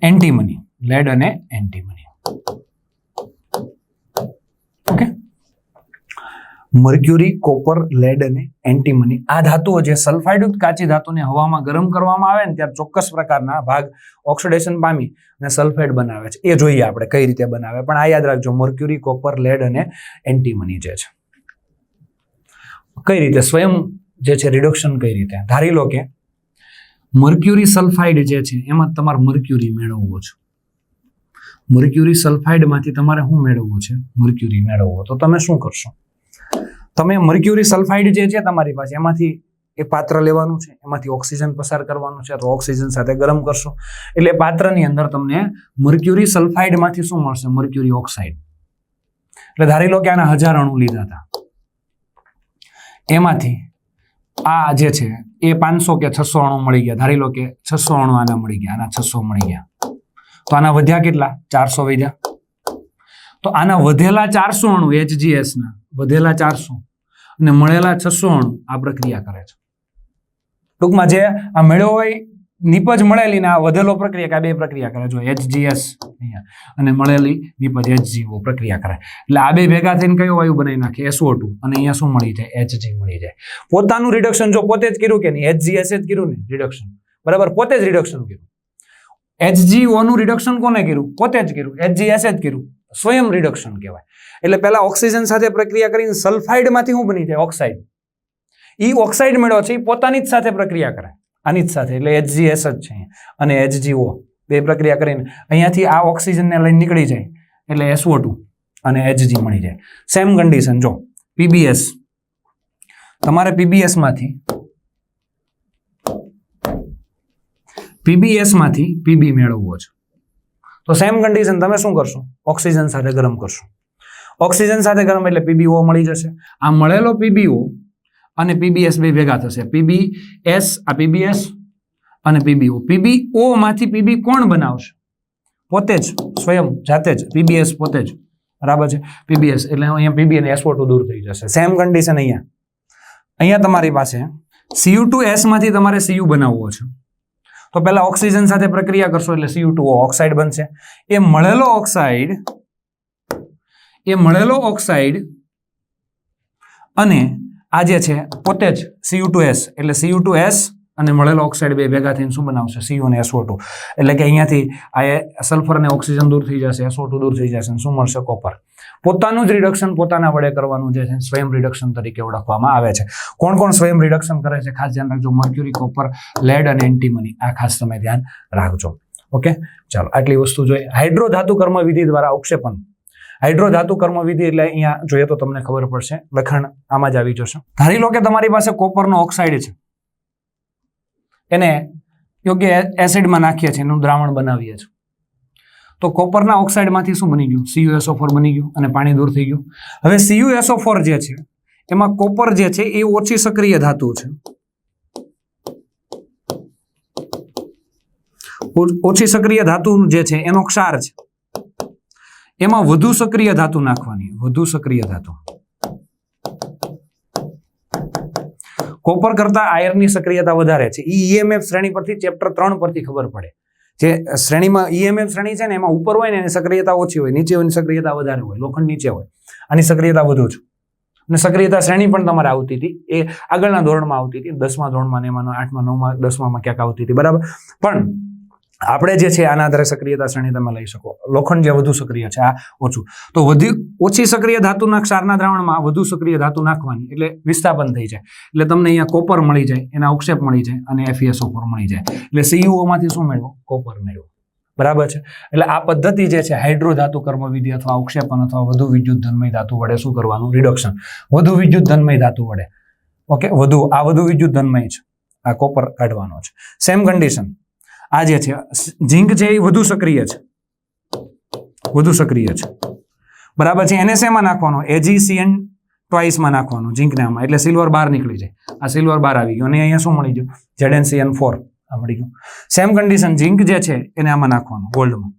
Speaker 1: એન્ટીમની, લેડ અને antimony okay mercury, copper, lead અને એન્ટીમની. આ ધાતુઓ જે સલ્ફાઇડયુક્ત કાચી ધાતુને હવામાં ગરમ કરવામાં આવે ને ત્યારે ચોક્કસ પ્રકારના ભાગ ઓક્સિડેશન પામી અને સલ્ફાઇડ બનાવે છે. એ જોઈએ આપણે કઈ રીતે બનાવે. પણ આ યાદ રાખજો, મર્ક્યુરી, કોપર, લેડ અને એન્ટીમની જે છે. કઈ રીતે? સ્વયં જે છે રિડક્શન કઈ રીતે? ધારી લો કે મર્ક્યુરી સલ્ફાઇડ જે છે, એમાં તમારે મર્ક્યુરી મેળવવો છે. મર્ક્યુરી સલ્ફાઇડમાંથી તમારે શું મેળવવું છે? મર્ક્યુરી મેળવવો. તો તમે શું કરશો? તમે મર્ક્યુરી સલ્ફાઇડ જે છે તમારી પાસે, એમાંથી એ પાત્ર લેવાનું છે, એમાંથી ઓક્સિજન પસાર કરવાનું છે, તો ઓક્સિજન સાથે ગરમ કરશો. એટલે પાત્રની અંદર તમને મર્ક્યુરી સલ્ફાઇડમાંથી શું મળશે? Mercury oxide. એટલે ધારી લો કે આના હજાર અણુ લીધા હતા. એમાંથી આ જે છે, એ પાંચસો કે છસો અણુ મળી ગયા. ધારી લો કે છસો અણુ આના મળી ગયા, આના છસો મળી ગયા. તો આના વધ્યા કેટલા? ચારસો વધ્યા. તો આના વધેલા ચારસો અણુ એચજીએસના વધેલા ચારસો. અને મળેલા છસો અણુ આ પ્રક્રિયા કરે છે. ટૂંકમાં જે આ મેળવો હોય નીપજ મળેલી ને આ વધેલો પ્રક્રિયા કે આ બે પ્રક્રિયા કરે જો એચજીએસ અહીંયા અને મળેલી નિપજ એચજીઓ પ્રક્રિયા કરે. એટલે આ બે ભેગા થઈને કયો વાયુ બનાવી નાખે? એસઓ ટુ અને અહીંયા શું મળી જાય? એચજી મળી જાય. પોતાનું રિડક્શન જો પોતે જ કર્યું કે નહીં? એચજીએસ જ કર્યું ને રિડક્શન બરાબર? પોતે જ રિડક્શન કર્યું. એચજીઓનું રિડક્શન કોને કર્યું? પોતે જ કર્યું. એચજીએસ જ કર્યું. સ્વયં રિડક્શન કહેવાય. એટલે પહેલાં ઓક્સિજન સાથે પ્રક્રિયા કરીને સલ્ફાઇડમાંથી શું બની જાય? ઓક્સાઇડ એ ઓક્સાઇડ મેળવો છે એ પોતાની જ સાથે પ્રક્રિયા કરે. આની જ સાથે, એટલે એચજીએસ જ છે. અને એચજીઓ બે પ્રક્રિયા કરીને અહીંયાથી આ ઓક્સિજનને લઈને નીકળી જાય. એટલે એસઓ ટુ અને એચજી મળી જાય. સેમ કન્ડિશન જો પીબીએસ તમારે પીબીએસમાંથી પીબીએસમાંથી પીબી મેળવવો છે. તો સેમ કન્ડિશન તમે શું કરશો ઓક્સિજન સાથે ગરમ કરશો ઓક્સિજન સાથે ગરમ એટલે પીબીઓ મળી જશે આ મળેલો પીબીઓ અને પીબીએસ બે ભેગા થશે પીબીએસ આ પીબીએસ અને પીબીઓ પીબીઓ માંથી પીબી કોણ બનાવશે પોતે જ સ્વયં જાતે જ પીબીએસ પોતે જ બરાબર છે પીબીએસ એટલે અહીંયા પીબી અને એસઓ ટુ દૂર થઈ જશે સેમ કન્ડિશન અહીંયા અહીંયા તમારી પાસે સીયુ ટુ એસમાંથી તમારે સીયુ બનાવવો છે તો પહેલા ઓક્સિજન સાથે પ્રક્રિયા કરશો એટલે સીયુ ટુ ઓક્સાઇડ બનશે. એ મળેલો ઓક્સાઇડ એ મળેલો ઓક્સાઇડ અને આ જે છે પોતે જ સીયુ ટુ એસ એટલે સીયુ ટુ એસ અને મળેલો ઓક્સાઇડ બે ભેગા થઈને શું બનાવશે? સીયુ અને એસઓ એટલે કે અહીંયાથી આ સલ્ફર અને ઓક્સિજન દૂર થઈ જશે એસઓ દૂર થઈ જશે શું મળશે? કોપર પોતાનું જ રિડક્શન પોતાના વડે કરવાનું જે છે, સ્વયં રિડક્શન તરીકે ઓળખવામાં આવે છે. કોણ કોણ સ્વયં રિડક્શન કરે છે, ખાસ ધ્યાન રાખજો મર્ક્યુરી કોપર લેડ અને એન્ટીમની આ ખાસ તમે ધ્યાન રાખજો. ઓકે ચાલો, આટલી વસ્તુ જોઈએ. હાઇડ્રો ધાતુ કર્મ વિધિ દ્વારા અવક્ષેપન હાઇડ્રો ધાતુ કર્મવિધિ એટલે અહીંયા જોઈએ તો તમને ખબર પડશે, લખાણ આમાં જ આવી જશે. ધારી લો કે તમારી પાસે કોપરનો ઓક્સાઇડ છે. એને યોગ્ય એસિડમાં નાખીએ છીએ, એનું દ્રાવણ બનાવીએ છીએ. તો કોપરના ઓક્સાઇડમાંથી શું બની ગયું? સીયુએસઓ ફોર બની ગયું અને પાણી દૂર થઈ ગયું. હવે સીયુએસઓ ફોર જે છે, એમાં કોપર જે છે, એ ઓછી સક્રિય ધાતુ છે. ઓછી સક્રિય ધાતુ જે છે, એનો ક્ષાર છે. એમાં વધુ સક્રિય ધાતુ નાખવાની, વધુ સક્રિય ધાતુ. કોપર કરતા આયર્નની સક્રિયતા વધારે છે. ઈએમએફ શ્રેણી પરથી ચેપ્ટર ત્રણ પરથી ખબર પડે. જે શ્રેણીમાં ઈએમએફ શ્રેણી છે ને, એમાં ઉપર હોય ને, એની સક્રિયતા ઓછી હોય. નીચે હોય સક્રિયતા વધારે હોય. લોખંડ નીચે હોય. આની સક્રિયતા વધુ છે. અને સક્રિયતા શ્રેણી પણ તમારે આવતી હતી. એ આગળના ધોરણમાં આવતી હતી. દસમા ધોરણમાં ને એમાં આઠમા, નવમાં, દસમામાં ક્યાંક આવતી હતી. બરાબર? પણ આપણે જે છે આના આધારે સક્રિયતા શ્રેણી તમે લઈ શકો. લોખંડ જે વધુ સક્રિય છે, આ ઓછું. તો વધુ, ઓછી સક્રિય ધાતુના ક્ષારના દ્રાવણમાં વધુ સક્રિય ધાતુ નાખવાની એટલે વિસ્થાપન થઈ જાય. એટલે તમને અહીંયા કોપર મળી જાય, એના ઉક્ષેપ મળી જાય અને એફઈએસઓ ફોર મળી જાય. એટલે સીયુઓ માંથી શું મેળવો? કોપર મેળવો. બરાબર છે? એટલે આ પદ્ધતિ જે છે, હાઇડ્રો ધાતુ કર્મ વિધિ અથવા ઉક્ષેપન અથવા વધુ વિદ્યુત ધનમય ધાતુ વડે શું કરવાનું? રિડક્શન વધુ વિદ્યુત ધનમય ધાતુ વડે. ઓકે વધુ, આ વધુ વિદ્યુત ધનમય છે. આ કોપર કાઢવાનો છે. સેમ કન્ડિશન આ જે છે. ઝીંક છે એ વધુ સક્રિય છે. વધુ સક્રિય છે. બરાબર છે. એને શેમાં નાખવાનો. એજીસીએન ટ્વાઇસમાં નાખવાનું. ઝીંકને આમાં. એટલે સિલ્વર બાર નીકળી જાય. આ સિલ્વર બાર આવી ગયો. અને અહીંયા શું મળી ગયું? જેડેનસીએન ફોર આ મળી ગયું. સેમ કન્ડિશન ઝીંક જે છે એને આમાં નાખવાનું ગોલ્ડમાં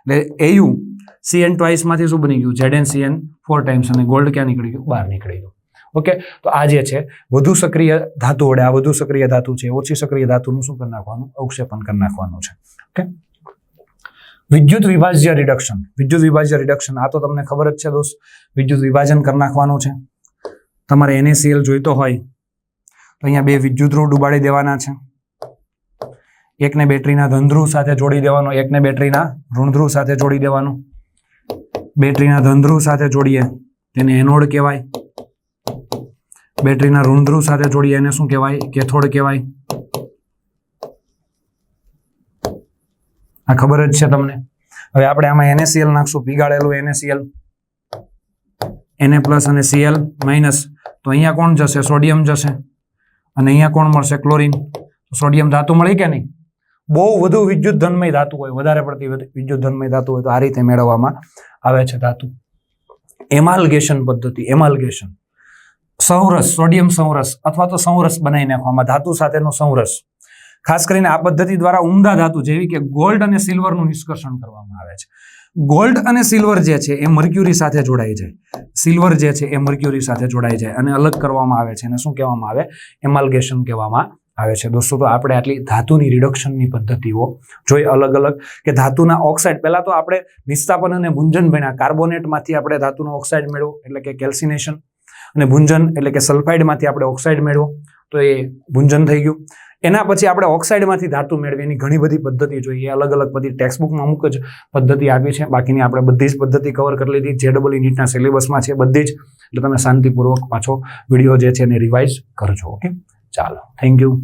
Speaker 1: એટલે એયુ સીએન ટ્વાઇસમાંથી શું બની ગયું? Z N C N four times અને ગોલ્ડ ક્યાં નીકળી ગયું? બહાર નીકળી ગયું. ઓકે તો આ જે છે, વધુ સક્રિય ધાતુ વડે આ વધુ સક્રિય ધાતુ છે, ઓછી સક્રિય ધાતુનું શું કરી નાખવાનું? અવક્ષેપન કરી નાખવાનું છે. ઓકે વિદ્યુત વિભાજ્ય રિડક્શન વિદ્યુત વિભાજ્ય રિડક્શન આ તો તમને ખબર જ છે દોસ્ત. વિદ્યુત વિભાજન કરી નાખવાનું છે. તમારે એનએસીએલ જોઈતો હોય, તો અહીંયા બે વિદ્યુત ધ્રુવ ડુબાડી દેવાના છે. એકને બેટરીના ધનધ્રુવ સાથે જોડી દેવાનો, એકને બેટરીના ઋણધ્રુવ સાથે જોડી દેવાનું. બેટરીના ધનધ્રુવ સાથે જોડીએ, તેને એનોડ કહેવાય. બેટરીના ઋણધ્રુવ સાથે જોડીએ એને શું કહેવાય? કેથોડ કહેવાય. આ ખબર જ છે તમને? હવે આપણે આમાં એનએસીએલ નાખશું, પીગાળેલું એનએસીએલ એને પ્લસ અને સીએલ માઇનસ તો અહીંયા કોણ જશે? સોડિયમ જશે. અને અહીંયા કોણ મળશે? ક્લોરિન. સોડિયમ ધાતુ મળી કે નહીં? બહુ વધુ વિદ્યુત ધનમય ધાતુ હોય, વધારે પડતી વિદ્યુત ધનમય ધાતુ હોય તો આ રીતે મેળવવામાં આવે છે ધાતુ. એમાલ્ગેશન પદ્ધતિ, એમાલ્ગેશન. સંરસ, સોડિયમ સંરસ અથવા તો સંરસ બનાવી નાખવામાં ધાતુ સાથેનો સંરસ. ખાસ કરીને આ પદ્ધતિ દ્વારા ઉમદા ધાતુ જેવી કે ગોલ્ડ અને સિલ્વરનું નિષ્કર્ષણ કરવામાં આવે છે. ગોલ્ડ અને સિલ્વર જે છે એ મર્ક્યુરી સાથે જોડાઈ જાય. સિલ્વર જે છે એ મર્ક્યુરી સાથે જોડાઈ જાય અને અલગ કરવામાં આવે છે. અને શું કહેવામાં આવે? એમાલ્ગેશન કહેવામાં આવે છે. દોસ્તો, તો આપણે આટલી ધાતુની રિડક્શનની પદ્ધતિઓ જોઈ અલગ અલગ કે ધાતુના ઓક્સાઇડ પહેલાં તો આપણે નિસ્તાપન અને ભુંજન ભણ્યા કાર્બોનેટમાંથી આપણે ધાતુનો ઓક્સાઇડ મેળવો, એટલે કે કેલ્સિનેશન અને ભુંજન એટલે કે સલ્ફાઇડમાંથી આપણે ઓક્સાઇડ મેળવો, તો એ ભુંજન થઈ ગયું. એના પછી આપણે ઓક્સાઇડમાંથી ધાતુ મેળવી એની ઘણી બધી પદ્ધતિ જોઈએ. અલગ અલગ બધી ટેક્સ્ટબુકમાં અમુક જ પદ્ધતિ આપી છે. બાકીની આપણે બધી જ પદ્ધતિ કવર કરી લીધી. જે ડબલ નીટના સિલેબસમાં છે બધી જ. એટલે તમે શાંતિપૂર્વક પાછો વીડિયો જે છે એને રિવાઇઝ કરજો ઓકે ચાલો થેન્ક યુ